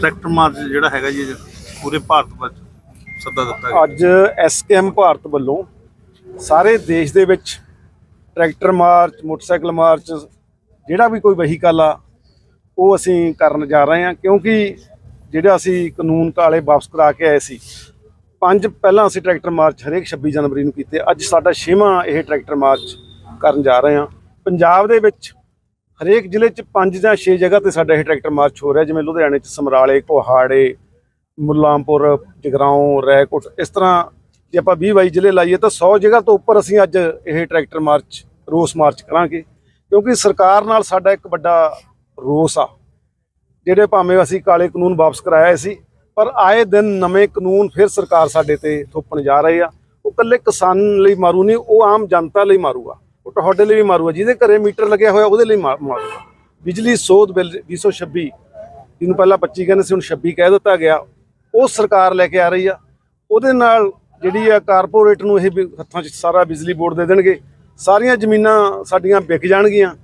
Tractor March ਜਿਹੜਾ ਹੈਗਾ ਜੀ, ਪੂਰੇ ਭਾਰਤ ਵਿੱਚ ਸੱਦਾ ਦਿੱਤਾ ਗਿਆ। ਅੱਜ ਐਸਕੇਐਮ ਭਾਰਤ ਵੱਲੋਂ ਸਾਰੇ ਦੇਸ਼ ਦੇ ਵਿੱਚ ਟਰੈਕਟਰ ਮਾਰਚ, ਮੋਟਰਸਾਈਕਲ ਮਾਰਚ, ਜਿਹੜਾ ਵੀ ਕੋਈ ਵਹੀਕਲ ਆ, ਉਹ ਅਸੀਂ ਕਰਨ ਜਾ ਰਹੇ ਹਾਂ, ਕਿਉਂਕਿ ਜਿਹੜਾ ਅਸੀਂ ਕਾਨੂੰਨ ਕਾਲੇ ਵਾਪਸ ਕਰਾ ਕੇ ਆਏ ਸੀ, ਪੰਜ ਪਹਿਲਾਂ ਅਸੀਂ ਟਰੈਕਟਰ ਮਾਰਚ ਹਰੇਕ 26 ਜਨਵਰੀ ਨੂੰ ਕੀਤੇ, ਅੱਜ ਸਾਡਾ ਛੇਵਾਂ ਇਹ ਟਰੈਕਟਰ ਮਾਰਚ ਕਰਨ ਜਾ ਰਹੇ ਹਾਂ। ਪੰਜਾਬ ਦੇ ਵਿੱਚ ਹਰੇਕ ਜ਼ਿਲ੍ਹੇ 'ਚ ਪੰਜ ਜਾਂ 6 ਜਗ੍ਹਾ ਤੇ ਸਾਡਾ ਇਹ ਟਰੈਕਟਰ ਮਾਰਚ ਹੋ ਰਿਹਾ, ਜਿਵੇਂ ਲੁਧਿਆਣੇ 'ਚ ਸਮਰਾਲੇ, ਕੋਹਾੜੇ, ਮੁੱਲਾਂਪੁਰ, ਜਗਰਾਉਂ ਰੈਕੋਟ ਇਸ ਤਰ੍ਹਾਂ ਜੇ ਆਪਾਂ 20 22 ਜ਼ਿਲ੍ਹੇ ਲਾਈਏ ਤਾਂ 100 ਜਗ੍ਹਾ ਤੋਂ ਉੱਪਰ ਅਸੀਂ ਅੱਜ ਇਹ ਟਰੈਕਟਰ ਮਾਰਚ, ਰੋਸ ਮਾਰਚ ਕਰਾਂਗੇ, ਕਿਉਂਕਿ ਸਰਕਾਰ ਨਾਲ ਸਾਡਾ ਇੱਕ ਵੱਡਾ ਰੋਸ ਆ, ਜਿਹੜੇ ਭਾਵੇਂ ਅਸੀਂ ਕਾਲੇ ਕਾਨੂੰਨ ਵਾਪਸ ਕਰਾਇਆ ਸੀ, ਪਰ ਆਏ ਦਿਨ ਨਵੇਂ ਕਾਨੂੰਨ ਫਿਰ ਸਰਕਾਰ ਸਾਡੇ ਤੇ ਥੋਪਣ ਜਾ ਰਹੇ ਆ, ਉਹ ਇਕੱਲੇ ਕਿਸਾਨ ਲਈ ਮਾਰੂ ਨਹੀਂ, ਉਹ ਆਮ ਜਨਤਾ ਲਈ ਮਾਰੂਗਾ। ਉਹ ਤੁਹਾਡੇ ਲਈ ਵੀ ਮਾਰੂਗਾ, ਜਿਹਦੇ ਘਰੇ ਮੀਟਰ ਲੱਗਿਆ ਹੋਇਆ ਉਹਦੇ ਲਈ ਮਾ- ਮਾਰੂਗਾ। ਬਿਜਲੀ ਸੋਧ ਬਿੱਲ 226 ਜਿਹਨੂੰ ਪਹਿਲਾਂ 25 ਕਹਿੰਦੇ ਸੀ, ਹੁਣ 26 ਕਹਿ ਦਿੱਤਾ ਗਿਆ। ਉਹ ਸਰਕਾਰ ਲੈ ਕੇ ਆ ਰਹੀ ਆ। ਉਹਦੇ ਨਾਲ ਜਿਹੜੀ ਆ ਕਾਰਪੋਰੇਟ ਨੂੰ ਇਹ ਵੀ ਹੱਥਾਂ 'ਚ ਸਾਰਾ ਬਿਜਲੀ ਬੋਰਡ ਦੇ ਦੇਣਗੇ। ਸਾਰੀਆਂ ਜ਼ਮੀਨਾਂ ਸਾਡੀਆਂ ਵਿਕ ਜਾਣਗੀਆਂ।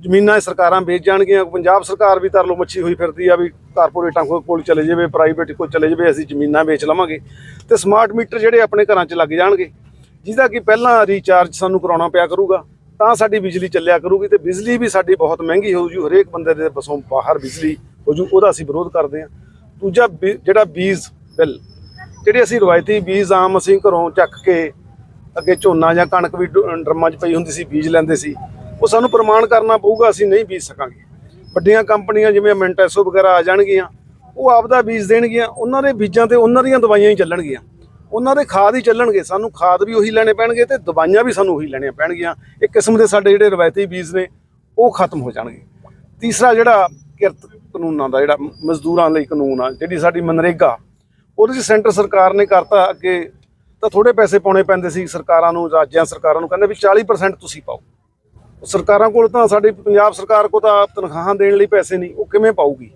ਜ਼ਮੀਨਾਂ ਇਹ ਸਰਕਾਰਾਂ ਵੇਚ ਜਾਣਗੀਆਂ। ਪੰਜਾਬ ਸਰਕਾਰ ਵੀ ਤਰਲੋ ਮੱਛੀ ਹੋਈ ਫਿਰਦੀ ਆ ਵੀ ਕਾਰਪੋਰੇਟਾਂ ਕੋਲ ਕੋਲ ਚਲੇ ਜਾਵੇ ਪ੍ਰਾਈਵੇਟ ਕੋਲ ਚਲੇ ਜਾਵੇ, ਅਸੀਂ ਜ਼ਮੀਨਾਂ ਵੇਚ ਲਵਾਂਗੇ। ਤੇ ਸਮਾਰਟ ਮੀਟਰ ਜਿਹੜੇ ਆਪਣੇ ਘਰਾਂ 'ਚ ਲੱਗ ਜਾਣਗੇ, ਜਿਹਦਾ ਕਿ ਪਹਿਲਾਂ ਰੀਚਾਰਜ ਸਾਨੂੰ ਕਰਾਉਣਾ ਪਿਆ ਕਰੂਗਾ। ਤਾਂ ਸਾਡੀ ਬਿਜਲੀ ਚੱਲਿਆ ਕਰੂਗੀ ਤੇ ਬਿਜਲੀ ਵੀ ਸਾਡੀ ਬਹੁਤ ਮਹਿੰਗੀ ਹੋਊ ਜੂ, ਹਰੇਕ ਬੰਦੇ ਦੇ ਬਸੋਂ ਬਾਹਰ ਬਿਜਲੀ ਹੋ ਜੂ, ਉਹਦਾ ਅਸੀਂ ਵਿਰੋਧ ਕਰਦੇ ਹਾਂ। ਦੂਜਾ ਬੀ- ਜਿਹੜਾ ਬੀਜ ਬਿੱਲ, ਜਿਹੜੇ ਅਸੀਂ ਰਵਾਇਤੀ ਬੀਜ ਆਮ ਅਸੀਂ ਘਰੋਂ ਚੱਕ ਕੇ ਅੱਗੇ ਝੋਨਾ ਜਾਂ ਕਣਕ ਵੀ ਡਰਮਾਂ 'ਚ ਪਈ ਹੁੰਦੀ ਸੀ, ਬੀਜ ਲੈਂਦੇ ਸੀ, ਉਹ ਸਾਨੂੰ ਪ੍ਰਮਾਣ ਕਰਨਾ ਪਊਗਾ, ਅਸੀਂ ਨਹੀਂ ਬੀਜ ਸਕਾਂਗੇ। ਵੱਡੀਆਂ ਕੰਪਨੀਆਂ ਜਿਵੇਂ ਮੈਂਟੈਸੋ ਵਗੈਰਾ ਆ ਜਾਣਗੀਆਂ, ਉਹ ਆਪਦਾ ਬੀਜ ਦੇਣਗੀਆਂ, ਉਹਨਾਂ ਦੇ ਬੀਜਾਂ ਤੇ ਉਹਨਾਂ ਦੀਆਂ ਦਵਾਈਆਂ ਹੀ ਚੱਲਣਗੀਆਂ। ਉਹਨਾਂ ਦੇ ਖਾਦ ਹੀ ਚੱਲਣਗੇ, ਸਾਨੂੰ ਖਾਦ ਵੀ ਉਹੀ ਲੈਣੇ ਪੈਣਗੇ ਤੇ ਦਵਾਈਆਂ ਵੀ ਸਾਨੂੰ ਉਹੀ ਲੈਣੀਆਂ ਪੈਣਗੀਆਂ। ਇੱਕ ਕਿਸਮ ਦੇ ਸਾਡੇ ਜਿਹੜੇ ਰਵਾਇਤੀ ਬੀਜ ਨੇ, ਉਹ ਖਤਮ ਹੋ ਜਾਣਗੇ। ਤੀਸਰਾ ਜਿਹੜਾ ਕਿਰਤ ਕਾਨੂੰਨਾਂ ਦਾ, ਜਿਹੜਾ ਮਜ਼ਦੂਰਾਂ ਲਈ ਕਾਨੂੰਨ ਆ, ਜਿਹੜੀ ਸਾਡੀ ਮਨਰੇਗਾ, ਉਹਦੇ 'ਚ ਸੈਂਟਰ ਸਰਕਾਰ ਨੇ ਕਰਤਾ ਅੱਗੇ, ਤਾਂ ਥੋੜੇ ਪੈਸੇ ਪਾਉਣੇ ਪੈਂਦੇ ਸੀ ਸਰਕਾਰਾਂ ਨੂੰ, ਰਾਜਾਂ ਸਰਕਾਰਾਂ ਨੂੰ, ਕਹਿੰਦੇ ਵੀ 40% ਤੁਸੀਂ ਪਾਓ। ਸਰਕਾਰਾਂ ਕੋਲ ਤਾਂ ਸਾਡੀ ਪੰਜਾਬ ਸਰਕਾਰ ਕੋਲ ਤਾਂ ਤਨਖਾਹਾਂ ਦੇਣ ਲਈ ਪੈਸੇ ਨਹੀਂ, ਉਹ ਕਿਵੇਂ ਪਾਊਗੀ?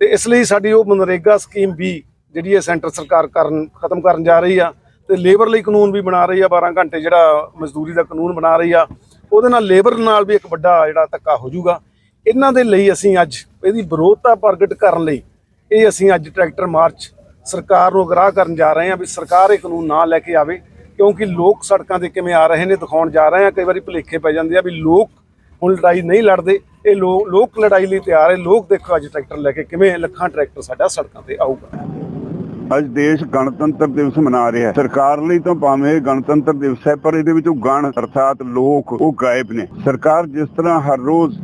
ਤੇ ਇਸ ਲਈ ਸਾਡੀ ਉਹ ਮਨਰੇਗਾ ਸਕੀਮ ਵੀ ਜਿਹੜੀ ਇਹ ਸੈਂਟਰ ਸਰਕਾਰ ਕਰਨ, ਖਤਮ ਕਰਨ ਜਾ ਰਹੀ ਆ ਤੇ ਲੇਬਰ ਲਈ ਕਾਨੂੰਨ ਵੀ ਬਣਾ ਰਹੀ ਆ 12 ਘੰਟੇ ਜਿਹੜਾ ਮਜ਼ਦੂਰੀ ਦਾ ਕਾਨੂੰਨ ਬਣਾ ਰਹੀ ਆ, ਉਹਦੇ ਨਾਲ ਲੇਬਰ ਨਾਲ ਵੀ ਇੱਕ ਵੱਡਾ ਜਿਹੜਾ ਧੱਕਾ ਹੋ ਜਾਊਗਾ। ਇਹਨਾਂ ਦੇ ਲਈ ਅਸੀਂ ਅੱਜ ਇਹਦੀ ਵਿਰੋਧਤਾ ਪ੍ਰਗਟ ਕਰਨ ਲਈ ਇਹ ਅਸੀਂ ਅੱਜ ਟਰੈਕਟਰ ਮਾਰਚ ਸਰਕਾਰ ਨੂੰ ਅਗਰਾਹ ਕਰਨ ਜਾ ਰਹੇ ਹਾਂ ਵੀ ਸਰਕਾਰ ਇਹ ਕਾਨੂੰਨ ਨਾ ਲੈ ਕੇ ਆਵੇ, ਕਿਉਂਕਿ ਲੋਕ ਸੜਕਾਂ ਤੇ ਕਿਵੇਂ ਆ ਰਹੇ ਨੇ ਦਿਖਾਉਣ ਜਾ ਰਹੇ ਆ ਕਈ ਵਾਰੀ ਭੁਲੇਖੇ ਪੈ ਜਾਂਦੇ ਆ ਵੀ ਲੋਕ ਹੁਣ ਲੜਾਈ ਨਹੀਂ ਲੜਦੇ, ਇਹ ਲੋਕ ਲੋਕ ਲੜਾਈ ਲਈ ਤਿਆਰ ਹੈ, ਲੋਕ ਦੇਖੋ ਅੱਜ ਟਰੈਕਟਰ ਲੈ ਕੇ ਕਿਵੇਂ ਲੱਖਾਂ ਟਰੈਕਟਰ ਸਾਡਾ ਸੜਕਾਂ ਤੇ ਆਊਗਾ। ਅੱਜ ਦੇਸ਼ ਗਣਤੰਤਰ ਦਿਵਸ ਮਨਾ ਰਿਹਾ ਹੈ। ਸਰਕਾਰ ਲਈ ਤਾਂ ਭਾਵੇਂ ਗਣਤੰਤਰ ਦਿਵਸ ਹੈ, ਪਰ ਇਹਦੇ ਵਿੱਚੋਂ ਗਣ ਅਰਥਾਤ ਲੋਕ ਉਹ ਗਾਇਬ ਨੇ। ਸਰਕਾਰ ਜਿਸ ਤਰ੍ਹਾਂ ਹਰ ਰੋਜ਼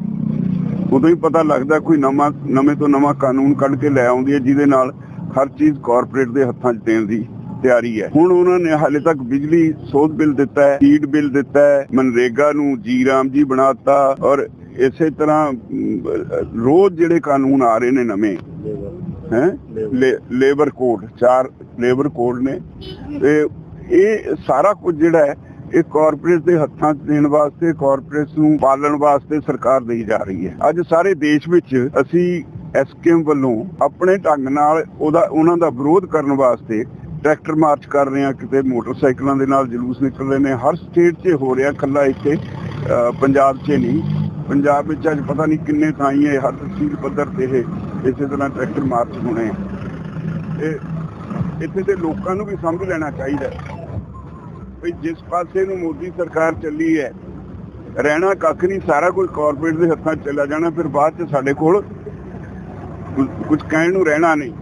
ਉਦੋਂ ਹੀ ਪਤਾ ਲੱਗਦਾ ਕੋਈ ਨਵਾਂ, ਨਵੇਂ ਤੋਂ ਨਵਾਂ ਕਾਨੂੰਨ ਕੱਢ ਕੇ ਲੈ ਆਉਂਦੀ ਹੈ, ਜਿਹਦੇ ਨਾਲ ਹਰ ਚੀਜ਼ ਕਾਰਪੋਰੇਟ ਦੇ ਹੱਥਾਂ 'ਚ ਦੇਣ ਦੀ ਤਿਆਰੀ ਹੈ। ਹੁਣ ਉਹਨਾਂ ਨੇ ਹਾਲੇ ਤੱਕ ਬਿਜਲੀ ਸੋਧ ਬਿੱਲ ਦਿੱਤਾ ਹੈ ਹੀਟ ਬਿੱਲ ਦਿੱਤਾ ਹੈ, ਮਨਰੇਗਾ ਨੂੰ ਜੀ ਰਾਮ ਜੀ ਬਣਾਤਾ ਔਰ ਇਸੇ ਤਰ੍ਹਾਂ ਰੋਜ਼ ਜਿਹੜੇ ਕਾਨੂੰਨ ਆ ਰਹੇ ਨੇ ਨਵੇਂ ਹੈ? ਲੇਬਰ। ਕੋਡ ਚਾਰ ਲੇਬਰ ਕੋਡ ਨੇ। ਤੇ ਇਹ ਸਾਰਾ ਕੁਝ ਜਿਹੜਾ ਹੈ ਇਹ ਕਾਰਪੋਰੇਟ ਦੇ ਹੱਥਾਂ 'ਚ ਦੇਣ ਵਾਸਤੇ ਕਾਰਪੋਰੇਟ ਨੂੰ ਪਾਲਣ ਵਾਸਤੇ ਸਰਕਾਰ ਦੇਈ ਜਾ ਰਹੀ ਹੈ। ਅੱਜ ਸਾਰੇ ਦੇਸ਼ ਵਿੱਚ ਅਸੀਂ ਐਸਕੇਐਮ ਵੱਲੋਂ ਆਪਣੇ ਢੰਗ ਨਾਲ ਉਹਦਾ ਉਹਨਾਂ ਦਾ ਵਿਰੋਧ ਕਰਨ ਵਾਸਤੇ ਟਰੈਕਟਰ ਮਾਰਚ ਕਰ ਰਹੇ ਹਾਂ। ਕਿਤੇ ਮੋਟਰਸਾਈਕਲਾਂ ਦੇ ਨਾਲ ਜਲੂਸ ਨਿਕਲ ਰਹੇ ਨੇ। ਹਰ ਸਟੇਟ 'ਚ ਹੋ ਰਿਹਾ ਕੱਲਾ ਇੱਥੇ ਪੰਜਾਬ 'ਚ ਨਹੀਂ। ਪੰਜਾਬ ਵਿੱਚ ਅੱਜ ਪਤਾ ਨਹੀਂ ਕਿੰਨੇ ਥਾਂ ਹੀ ਹੈ ਹਰ ਤਹਿਸੀਲ ਪੱਧਰ ਤੇ ਇਹ ਇਸੇ ਤਰ੍ਹਾਂ ਟਰੈਕਟਰ ਮਾਰਚ ਹੋਣੇ ਇਹ ਇੱਥੇ ਦੇ ਲੋਕਾਂ ਨੂੰ ਵੀ ਸਮਝ ਲੈਣਾ ਚਾਹੀਦਾ ਵੀ ਜਿਸ ਪਾਸੇ ਨੂੰ ਮੋਦੀ ਸਰਕਾਰ ਚੱਲੀ ਹੈ, ਰਹਿਣਾ ਕੱਖ ਨਹੀਂ, ਸਾਰਾ ਕੁਝ ਕਾਰਪੋਰੇਟ ਦੇ ਹੱਥਾਂ ਚਲਾ ਜਾਣਾ, ਫਿਰ ਬਾਅਦ 'ਚ ਸਾਡੇ ਕੋਲ ਕੁਝ ਕਹਿਣ ਨੂੰ ਰਹਿਣਾ ਨਹੀਂ।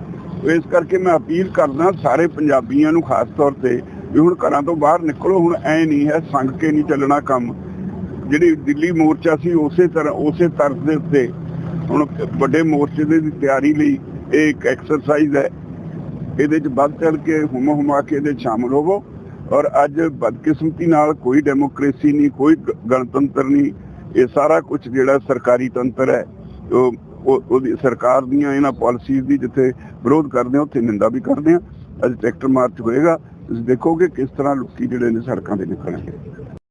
ਇਸ ਕਰਕੇ ਮੈਂ ਅਪੀਲ ਕਰਦਾ ਸਾਰੇ ਪੰਜਾਬੀਆਂ ਨੂੰ ਖਾਸ ਤੌਰ ਤੇ ਵੀ ਹੁਣ ਘਰਾਂ ਤੋਂ ਬਾਹਰ ਨਿਕਲੋ, ਹੁਣ ਐ ਨਹੀਂ ਹੈ ਸੰਗ ਕੇ ਨਹੀਂ ਚੱਲਣਾ ਕੰਮ। ਜਿਹੜੀ ਦਿੱਲੀ ਮੋਰਚਾ ਸੀ, ਉਸੇ ਤਰ੍ਹਾਂ ਉਸੇ ਤਰ੍ਹਾਂ ਦੇ ਉੱਤੇ ਹੁਣ ਵੱਡੇ ਮੋਰਚੇ ਦੇ ਦੀ ਤਿਆਰੀ ਲਈ ਇਹ ਇੱਕ ਐਕਸਰਸਾਈਜ਼ ਹੈ। ਇਹਦੇ 'ਚ ਵੱਧ ਚੜ ਕੇ ਹੁਮ ਹੁਮਾ ਕੇ ਇਹਦੇ ਸ਼ਾਮਲ ਹੋਵੋ ਔਰ ਅੱਜ ਬਦਕਿਸਮਤੀ ਨਾਲ ਕੋਈ ਡੈਮੋਕ੍ਰੇਸੀ ਨਹੀਂ, ਕੋਈ ਗਣਤੰਤਰ ਨਹੀਂ। ਇਹ ਸਾਰਾ ਕੁਝ ਜਿਹੜਾ ਸਰਕਾਰੀ ਤੰਤਰ ਹੈ, ਉਹ- ਉਹਦੀ ਸਰਕਾਰ ਦੀਆਂ ਇਹਨਾਂ ਪਾਲਿਸੀਜ਼ ਦੀ ਜਿੱਥੇ ਵਿਰੋਧ ਕਰਦੇ ਆ ਉੱਥੇ ਨਿੰਦਾ ਵੀ ਕਰਦੇ ਆ ਅੱਜ ਟਰੈਕਟਰ ਮਾਰਚ ਹੋਏਗਾ, ਤੁਸੀਂ ਦੇਖੋਗੇ ਕਿਸ ਤਰ੍ਹਾਂ ਲੋਕੀ ਜਿਹੜੇ ਨੇ ਸੜਕਾਂ ਤੇ ਨਿਕਲਣਗੇ।